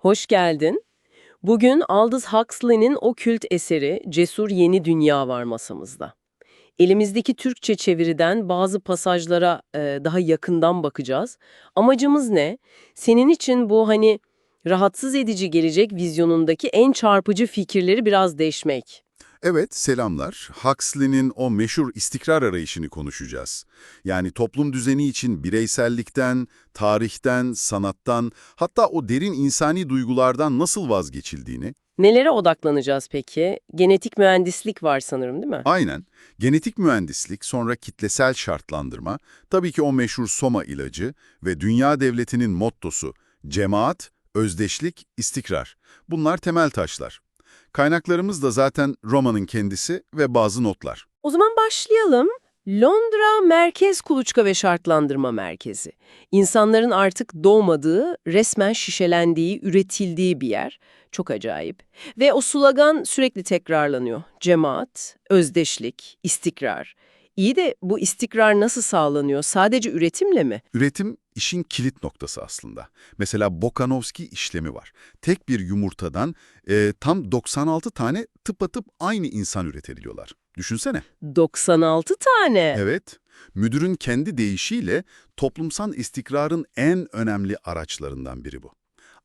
Hoş geldin. Bugün Aldous Huxley'nin o kült eseri Cesur Yeni Dünya var masamızda. Elimizdeki Türkçe çeviriden bazı pasajlara e, daha yakından bakacağız. Amacımız ne? Senin için bu hani rahatsız edici gelecek vizyonundaki en çarpıcı fikirleri biraz değişmek. Evet, selamlar. Huxley'nin o meşhur istikrar arayışını konuşacağız. Yani toplum düzeni için bireysellikten, tarihten, sanattan, hatta o derin insani duygulardan nasıl vazgeçildiğini, Nelere odaklanacağız peki? Genetik mühendislik var sanırım değil mi? aynen genetik mühendislik, sonra kitlesel şartlandırma, tabii ki o meşhur Soma ilacı ve dünya devletinin mottosu cemaat, özdeşlik, istikrar. Bunlar temel taşlar. Kaynaklarımız da zaten romanın kendisi ve bazı notlar. O zaman başlayalım. Londra Merkez Kuluçka ve Şartlandırma Merkezi. İnsanların artık doğmadığı, resmen şişelendiği, üretildiği bir yer. Çok acayip. Ve o slogan sürekli tekrarlanıyor. Cemaat, özdeşlik, istikrar. İyi de bu istikrar nasıl sağlanıyor? Sadece üretimle mi? Üretim işin kilit noktası aslında. Mesela Bokanovski işlemi var. Tek bir yumurtadan e, tam 96 tane tıpatıp aynı insan üretebiliyorlar. Düşünsene. 96 tane. Evet, müdürün kendi deyişiyle toplumsal istikrarın en önemli araçlarından biri bu.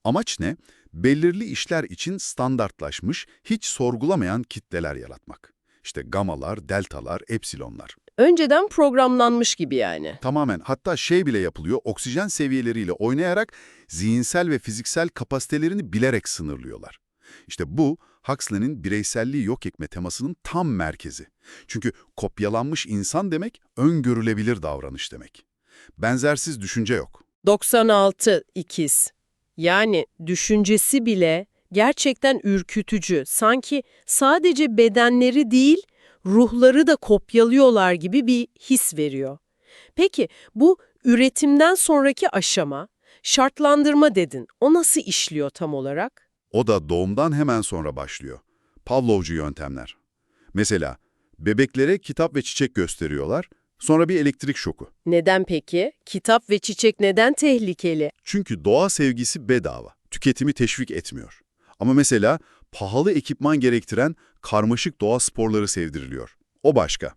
Amaç ne? Belirli işler için standartlaşmış, hiç sorgulamayan kitleler yaratmak. İşte gamalar, deltalar, epsilonlar. Önceden programlanmış gibi yani. Tamamen hatta şey bile yapılıyor, oksijen seviyeleriyle oynayarak zihinsel ve fiziksel kapasitelerini bilerek sınırlıyorlar. İşte bu, Huxley'nin bireyselliği yok etme temasının tam merkezi. Çünkü kopyalanmış insan demek, öngörülebilir davranış demek. Benzersiz düşünce yok. 96 ikiz. Yani düşüncesi bile gerçekten ürkütücü. Sanki sadece bedenleri değil, ruhları da kopyalıyorlar gibi bir his veriyor. Peki bu üretimden sonraki aşama, şartlandırma dedin. O nasıl işliyor tam olarak? O da doğumdan hemen sonra başlıyor. Pavlovcu yöntemler. Mesela bebeklere kitap ve çiçek gösteriyorlar, sonra bir elektrik şoku. Neden peki? Kitap ve çiçek neden tehlikeli? Çünkü doğa sevgisi bedava, tüketimi teşvik etmiyor. Ama mesela pahalı ekipman gerektiren karmaşık doğa sporları sevdiriliyor. O başka.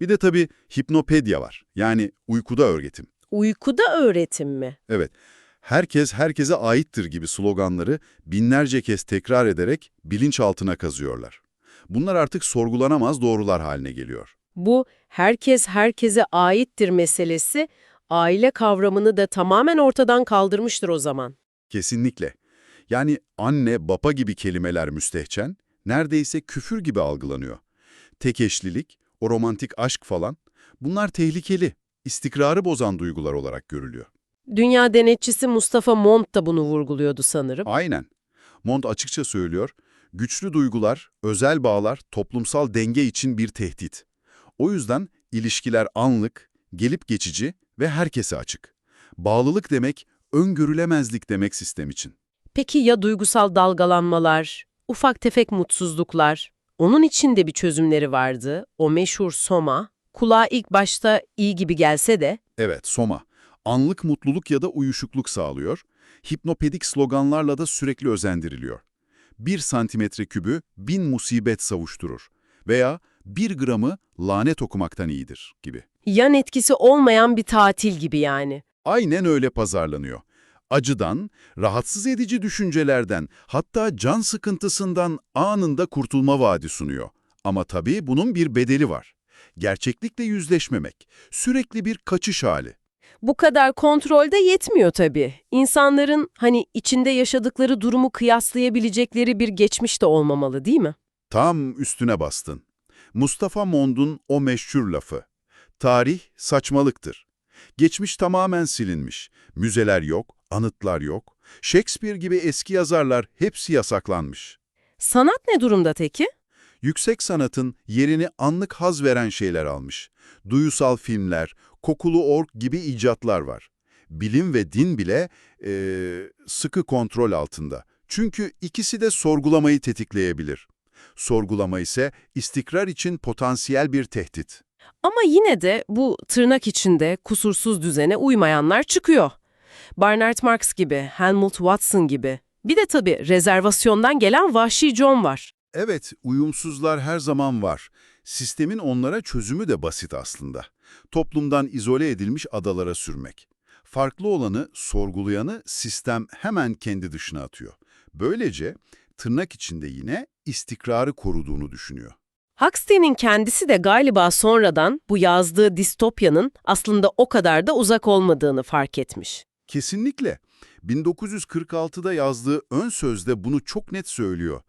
Bir de tabii hipnopedya var, yani uykuda öğretim. Uykuda öğretim mi? Evet, herkes herkese aittir gibi sloganları binlerce kez tekrar ederek bilinçaltına kazıyorlar. Bunlar artık sorgulanamaz doğrular haline geliyor. Bu herkes herkese aittir meselesi aile kavramını da tamamen ortadan kaldırmıştır o zaman. Kesinlikle. Yani anne, baba gibi kelimeler müstehcen, neredeyse küfür gibi algılanıyor. Tek eşlilik, o romantik aşk falan, bunlar tehlikeli, istikrarı bozan duygular olarak görülüyor. Dünya denetçisi Mustafa Mont da bunu vurguluyordu sanırım. Aynen. Mont açıkça söylüyor, güçlü duygular, özel bağlar toplumsal denge için bir tehdit. O yüzden ilişkiler anlık, gelip geçici ve herkese açık. Bağlılık demek, öngörülemezlik demek sistem için. Peki ya duygusal dalgalanmalar, ufak tefek mutsuzluklar? Onun için de bir çözümleri vardı. O meşhur Soma. Kulağa ilk başta iyi gibi gelse de Evet, Soma. Anlık mutluluk ya da uyuşukluk sağlıyor. Hipnopedik sloganlarla da sürekli özendiriliyor. Bir santimetre kübü bin musibet savuşturur. Veya bir gramı lanet okumaktan iyidir gibi. yan etkisi olmayan bir tatil gibi yani. Aynen öyle pazarlanıyor. Acıdan, rahatsız edici düşüncelerden, hatta can sıkıntısından anında kurtulma vaadi sunuyor. Ama tabii bunun bir bedeli var. Gerçeklikle yüzleşmemek, sürekli bir kaçış hali. Bu kadar kontrolde yetmiyor tabii. İnsanların hani içinde yaşadıkları durumu kıyaslayabilecekleri bir geçmiş de olmamalı değil mi? Tam üstüne bastın. Mustafa Mond'un o meşhur lafı. Tarih saçmalıktır. Geçmiş tamamen silinmiş. Müzeler yok, anıtlar yok. Shakespeare gibi eski yazarlar hepsi yasaklanmış. Sanat ne durumda peki? Yüksek sanatın yerini anlık haz veren şeyler almış. Duyusal filmler, kokulu ork gibi icatlar var. Bilim ve din bile eee, sıkı kontrol altında. Çünkü ikisi de sorgulamayı tetikleyebilir. Sorgulama ise istikrar için potansiyel bir tehdit. Ama yine de bu tırnak içinde kusursuz düzene uymayanlar çıkıyor. Barnard Marx gibi, Helmut Watson gibi. Bir de tabii rezervasyondan gelen Vahşi John var. Evet, uyumsuzlar her zaman var. Sistemin onlara çözümü de basit aslında. Toplumdan izole edilmiş adalara sürmek. Farklı olanı, sorgulayanı sistem hemen kendi dışına atıyor. Böylece tırnak içinde yine istikrarı koruduğunu düşünüyor. Huxley'nin kendisi de galiba sonradan bu yazdığı distopyanın aslında o kadar da uzak olmadığını fark etmiş. Kesinlikle. 1946'da yazdığı ön sözde bunu çok net söylüyor.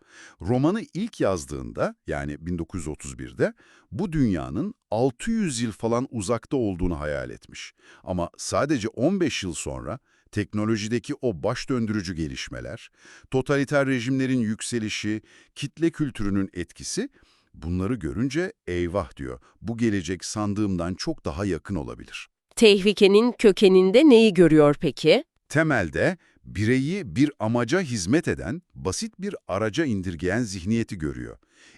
Romanı ilk yazdığında, yani 1931'de, bu dünyanın 600 yıl falan uzakta olduğunu hayal etmiş. Ama sadece 15 yıl sonra teknolojideki o baş döndürücü gelişmeler, totaliter rejimlerin yükselişi, kitle kültürünün etkisi, bunları görünce eyvah diyor, bu gelecek sandığımdan çok daha yakın olabilir. Tehlikenin kökeninde neyi görüyor peki? Temelde bireyi bir amaca hizmet eden, basit bir araca indirgeyen zihniyeti görüyor.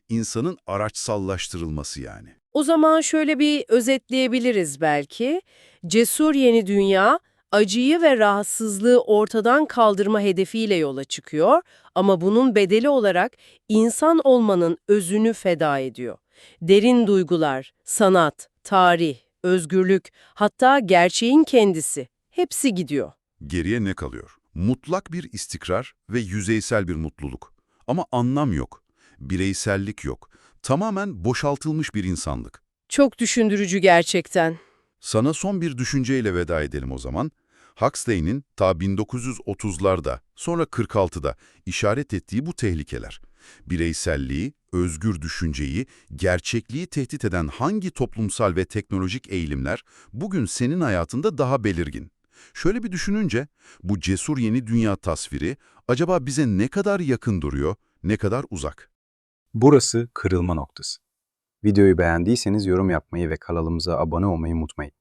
İnsanın araçsallaştırılması yani. O zaman şöyle bir özetleyebiliriz belki. Cesur yeni dünya, acıyı ve rahatsızlığı ortadan kaldırma hedefiyle yola çıkıyor ama bunun bedeli olarak insan olmanın özünü feda ediyor. Derin duygular, sanat, tarih, özgürlük, hatta gerçeğin kendisi hepsi gidiyor. Geriye ne kalıyor? Mutlak bir istikrar ve yüzeysel bir mutluluk. Ama anlam yok, bireysellik yok. Tamamen boşaltılmış bir insanlık. Çok düşündürücü gerçekten. Sana son bir düşünceyle veda edelim o zaman. Huxley'nin ta 1930'larda, sonra 46'da işaret ettiği bu tehlikeler. Bireyselliği, özgür düşünceyi, gerçekliği tehdit eden hangi toplumsal ve teknolojik eğilimler bugün senin hayatında daha belirgin? Şöyle bir düşününce, bu cesur yeni dünya tasviri acaba bize ne kadar yakın duruyor, ne kadar uzak? Burası kırılma noktası. Videoyu beğendiyseniz yorum yapmayı ve kanalımıza abone olmayı unutmayın.